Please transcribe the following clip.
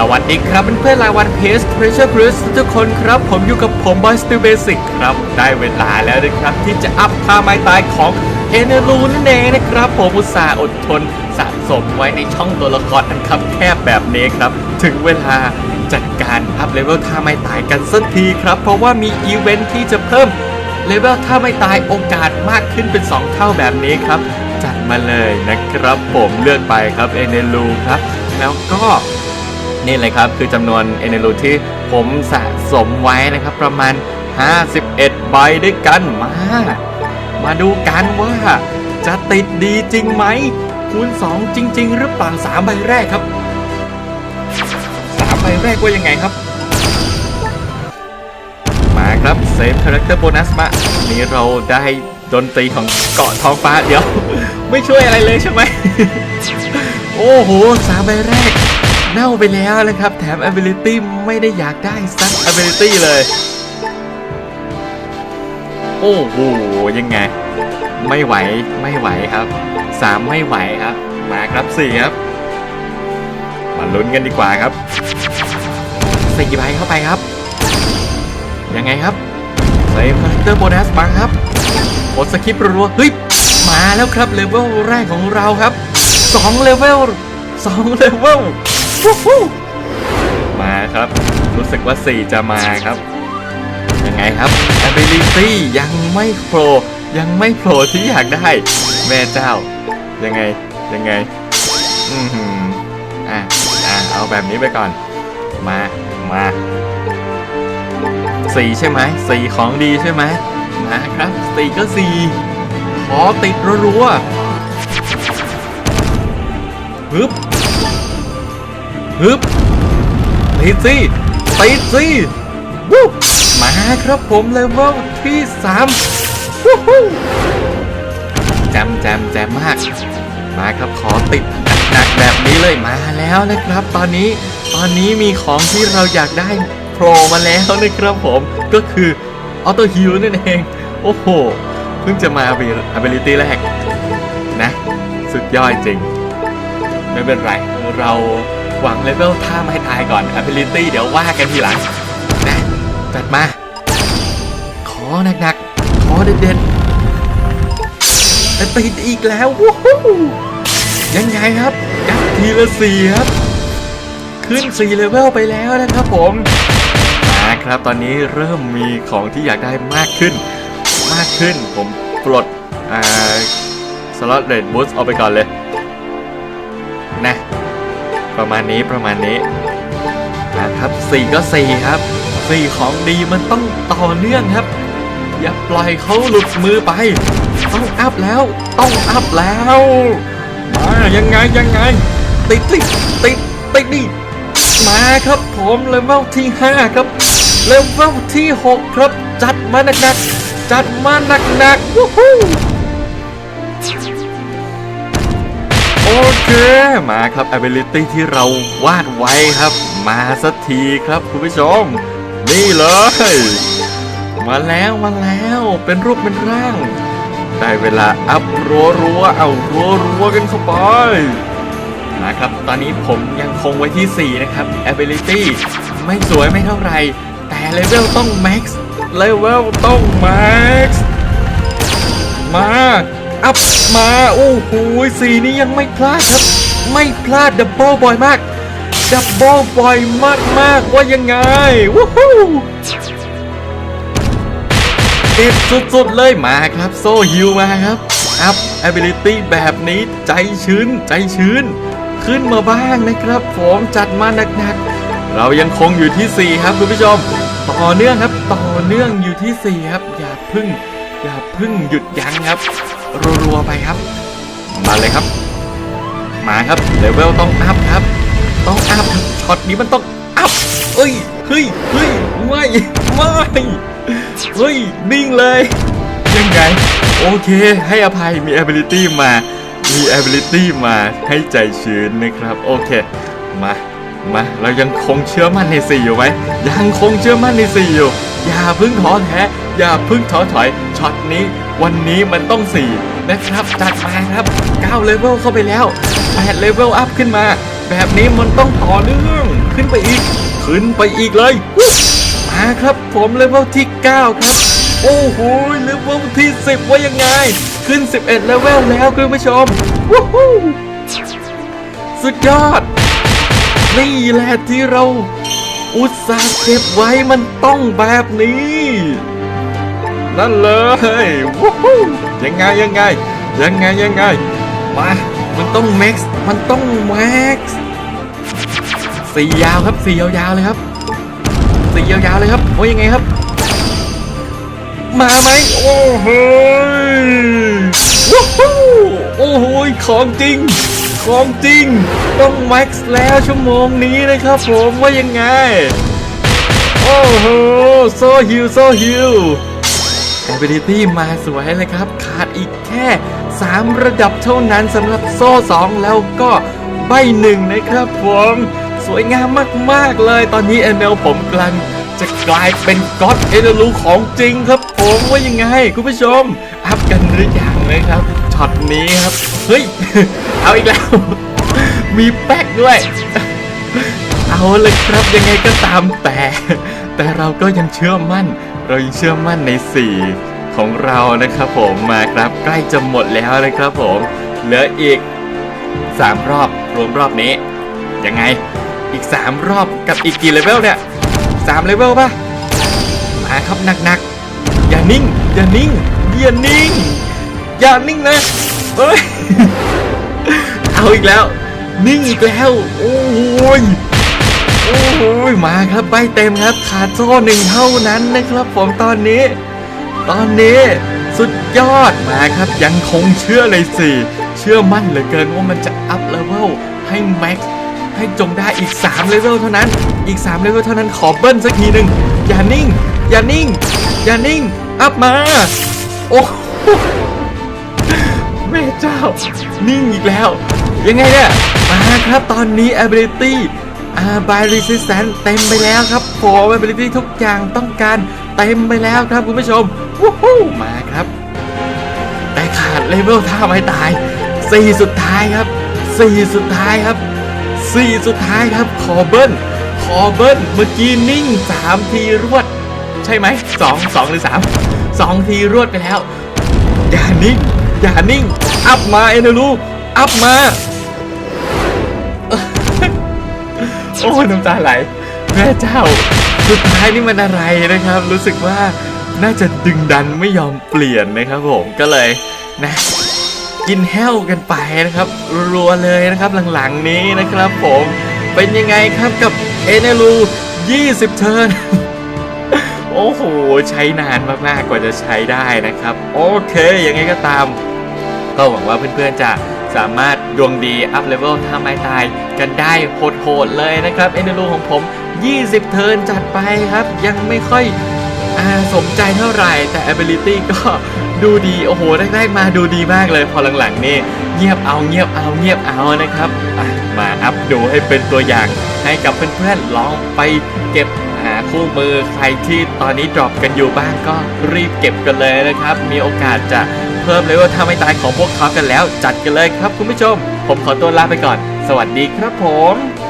สวัสดีครับเพื่อนๆรายวันเพจ Treasure Cruise ทุกคนครับ ผมอยู่กับผมบอยสตูเบสิกครับ ได้เวลาแล้วนะครับ ที่จะอัพท่าไม้ตายของเอเนรูนั่นเองนะครับ ผมอุตส่าห์อดทนสะสมไว้ในช่องตัวละครอันคับแคบแบบนี้ครับ ถึงเวลาจัดการอัพเลเวลท่าไม้ตายกันสักทีครับ เพราะว่ามีอีเวนท์ที่จะเพิ่มเลเวลถ้าไม่ตายโอกาสมากขึ้นเป็น 2 เท่าแบบนี้ครับจัดมาเลยนะครับผมเลือกไปครับเอเนลูครับ แล้วก็ นี่เลยครับ คือจำนวนเอเนลูที่ผมสะสมไว้นะครับ ประมาณ 51 ใบด้วยกันมา มาดูกันว่าจะติดดีจริงไหม คูณ 2 จริง ๆ หรือเปล่า3ใบแรกครับ 3 ใบแรกว่ายังไงครับ มาครับเซฟคาแรคเตอร์โบนัสมา นี่เราได้ดนตรีของเกาะท้องฟ้าเดี๋ยว ไม่ช่วยอะไรเลยใช่ไหม โอ้โหสามใบแรก เน่าไปแล้วนะครับ แถม ability ไม่ได้อยากได้สัก ability เลย โอ้โหยังไง ไม่ไหวไม่ไหวครับสามไม่ไหวครับ มาครับสี่ครับ มาลุ้นกันดีกว่าครับสี่ใบเข้าไปครับ ยังไงครับเซฟคาแรคเตอร์โบนัสมาครับกดสคริปต์รัวๆเฮ้ยมาแล้วครับเลเวลแรกของเราครับ2เลเวล2เลเวล มาครับ รู้สึกว่า 4 จะมาครับ ยังไงครับ ability ยังไม่โผล่ยังไม่โผล่ที่อยากได้ แม่เจ้า ยังไง ยังไง อือหืออะอะเอาแบบนี้ไปก่อน มา มาสี่ใช่ไหมสี่ของดีใช่ไหมมาครับสี่ก็สี่ขอติดรัวๆฮึบ ฮึบติดสิติดสิวู้มาครับผมเลเวลที่สามวู้ฮู้แจมแจมแจมมาก มาครับขอติดหนักแบบนี้เลยมาแล้วนะครับ ตอนนี้ตอนนี้มีของที่เราอยากได้โผล่มาแล้วนะครับผมก็คือออโต้ฮิลนั่นเอง โอ้โห เพิ่งจะมา ability แรกนะ สุดยอดจริง ไม่เป็นไร เรา หวังเลเวลท่าไม่ตายก่อน ability เดี๋ยวว่ากันทีหลังนะจัดมา ขอหนักๆ ขอเด็ดๆแต่ติดอีกแล้ววู้ฮู้ยังไงครับยัดทีละสี่ครับ ขึ้น4เลเวลไปแล้วนะครับผมมาครับตอนนี้เริ่มมีของที่อยากได้มากขึ้น มากขึ้นผมปลดอ่าสล็อตเรดบูสออกไปก่อนเลยนะ ประมาณนี้ประมาณนี้นะครับ4ก็4ครับ4ของดีมันต้องต่อเนื่องครับ อย่าปล่อยเขาหลุดมือไป ต้องอัพแล้วต้องอัพแล้วมายังไงยังไง ติดติดติดติดดิมาครับผมเลเวลที่ 5 ครับเลเวลที่ 6 ครับ จัดมาหนักๆจัดมาหนักๆวู้ฮู้ เคมาครับ ability ที่เราวาดไว้ครับ มาสักทีครับคุณผู้ชม นี่เลย มาแล้วมาแล้วเป็นรูปเป็นร่าง ได้เวลาอัพรัวรัวเอารัวรัวกันเข้าไปนะครับ ตอนนี้ผมยังคงไว้ที่ 4 นะครับ ability ไม่สวยไม่เท่าไหรแต่เลเวลต้อง max เลเวลต้อง max มา อัพมา โอ้โหสีนี้ยังไม่พลาดครับ ไม่พลาดดับเบิลบอยมาก ดับเบิลบอยมากมากว่ายังไงวู้ฮู้เด็ดสุดๆเลยมาครับโซฮิวมาครับ อัพ ability แบบนี้ใจชื้นใจชื้น ขึ้นมาบ้างนะครับผมจัดมาหนักๆ เรายังคงอยู่ที่ 4 ครับคุณผู้ชม ต่อเนื่องครับ ต่อเนื่องอยู่ที่ 4 ครับ อย่าพึ่ง อย่าพึ่งหยุดยั้งครับ รัวๆไปครับ มาเลยครับ มาครับเลเวลต้องอัพครับ ต้องอัพครับช็อตนี้มันต้องอัพเอ้ยเฮ้ยเฮ้ยไม่ไม่เฮ้ยนิ่งเลยยังไงโอเคให้อภัยมี ability มามี ability มาให้ใจชื้นนะครับ โอเค มามาเรายังคงเชื่อมั่นในสี่อยู่ไหมยังคงเชื่อมั่นในสี่อยู่ อย่าพึ่งท้อแท้อย่าพึ่งท้อถอยช็อตนี้ วันนี้มันต้องสี่นะครับ จัดมาครับ9เลเวลเข้าไปแล้ว8เลเวลอัพขึ้นมา แบบนี้มันต้องต่อเนื่องขึ้นไปอีก ขึ้นไปอีกเลยมาครับ ผมเลเวลที่ 9 ครับ โอ้โหเลเวลที่ 10 ว่ายังไง ขึ้น 11เลเวลแล้วคุณผู้ชมวู้ฮู้สุดยอด นี่แหละที่เรา อุตส่าห์เก็บไว้มันต้องแบบนี้ นั่นเลยวู้ฮู้ยังไงยังไงยังไงยังไงมามันต้องแม็กซ์มันต้องแม็กซ์สี่ยาวครับสี่ยาวๆเลยครับสี่ยาวๆเลยครับว่ายังไงครับ มาไหมโอ้โหวู้ฮู้โอ้โหของจริง ของจริง ต้องแม็กซ์แล้วชั่วโมงนี้นะครับผมว่ายังไง โอ้โหโซฮิวโซฮิว ability มาสวยเลยครับ ขาดอีกแค่ 3 ระดับเท่านั้นสำหรับโซ่ 2 แล้วก็ใบหนึ่งนะครับผม สวยงามมาก ๆ เลย ตอนนี้ ML ผมกลังจะกลายเป็นก็อดเอเดลูของจริงครับผมว่ายังไง คุณผู้ชม อัพกันหรือยังนะครับช็อตนี้ครับ เฮ้ย เอาอีกแล้ว มีแป๊กด้วย เอาเลยครับยังไงก็ตามแต่ แต่เราก็ยังเชื่อมั่น เรายังเชื่อมั่นในสีของเรานะครับผมมาครับใกล้จะหมดแล้วนะครับผมเหลืออีก 3 รอบรวมรอบนี้ ยังไงอีก 3 รอบกับอีกกี่เลเวลเนี่ย3เลเวลป่ะมาครับหนักๆ อย่านิ่ง อย่านิ่ง อย่านิ่ง อย่านิ่งนะเอ้ย เอาอีกแล้ว นิ่งอีกแล้ว โอ้ย โอ้โหมาครับใบเต็มครับ ขาดโซ่หนึ่งเท่านั้นนะครับผมตอนนี้ ตอนนี้สุดยอดมาครับยังคงเชื่อเลยสิ เชื่อมั่นเหลือเกินว่ามันจะอัพเลเวลให้แม็กซ์ให้จงได้อีก3เลเวลเท่านั้น อีก3เลเวลเท่านั้นขอเบิ้ลสักทีหนึ่งอย่านิ่ง อย่านิ่ง อย่านิ่ง อัพมา โอ้โหแม่เจ้า นิ่งอีกแล้ว ยังไงเนี่ย มาครับตอนนี้ ability อ่า by resistance เต็มไปแล้วครับผม ability ทุกอย่างต้องการเต็มไปแล้วครับคุณผู้ชมวู้ฮู้มาครับ แต่ขาดเลเวลท่าไม่ตาย4สุดท้ายครับ4สุดท้ายครับ4สุดท้ายครับขอเบิ้ลขอเบิ้ลเมื่อกี้นิ่ง3ทีรวด ใช่ไหม2 2หรือ3 2ทีรวดไปแล้ว อย่านิ่งอย่านิ่ง อัพมาเอเนรูอัพมา โอ้น้ำตาไหลแม่เจ้า สุดท้ายนี่มันอะไรนะครับ รู้สึกว่าน่าจะดึงดันไม่ยอมเปลี่ยนนะครับผมก็เลยนะกินแห้วกันไปนะครับ รัวเลยนะครับหลังๆนี้นะครับผมเป็นยังไงครับกับเอเนรู20 เทิร์นโอ้โห ใช้นานมากๆกว่าจะใช้ได้นะครับ โอเคยังไงก็ตาม ก็หวังว่าเพื่อนๆจะสามารถ ดวงดีอัพเลเวลถ้าไม่ตายกันได้โหดๆเลยนะครับเอ็นดูของผม 20 เทิร์นจัดไปครับ ยังไม่ค่อยอาสมใจเท่าไหร่แต่ ability ก็ดูดี โอ้โหแรกๆมาดูดีมากเลยพอหลังๆนี่เงียบเอาเงียบเอาเงียบเอานะครับมาอัพดูให้เป็นตัวอย่างให้กับเพื่อนๆลองไปเก็บ หาคู่มือใครที่ตอนนี้ดรอปกันอยู่บ้างก็รีบเก็บกันเลยนะครับ มีโอกาสจะเพิ่มเลเวลถ้าไม่ตายของพวกเขากันแล้ว จัดกันเลยครับคุณผู้ชม ผมขอตัวลาไปก่อน สวัสดีครับผม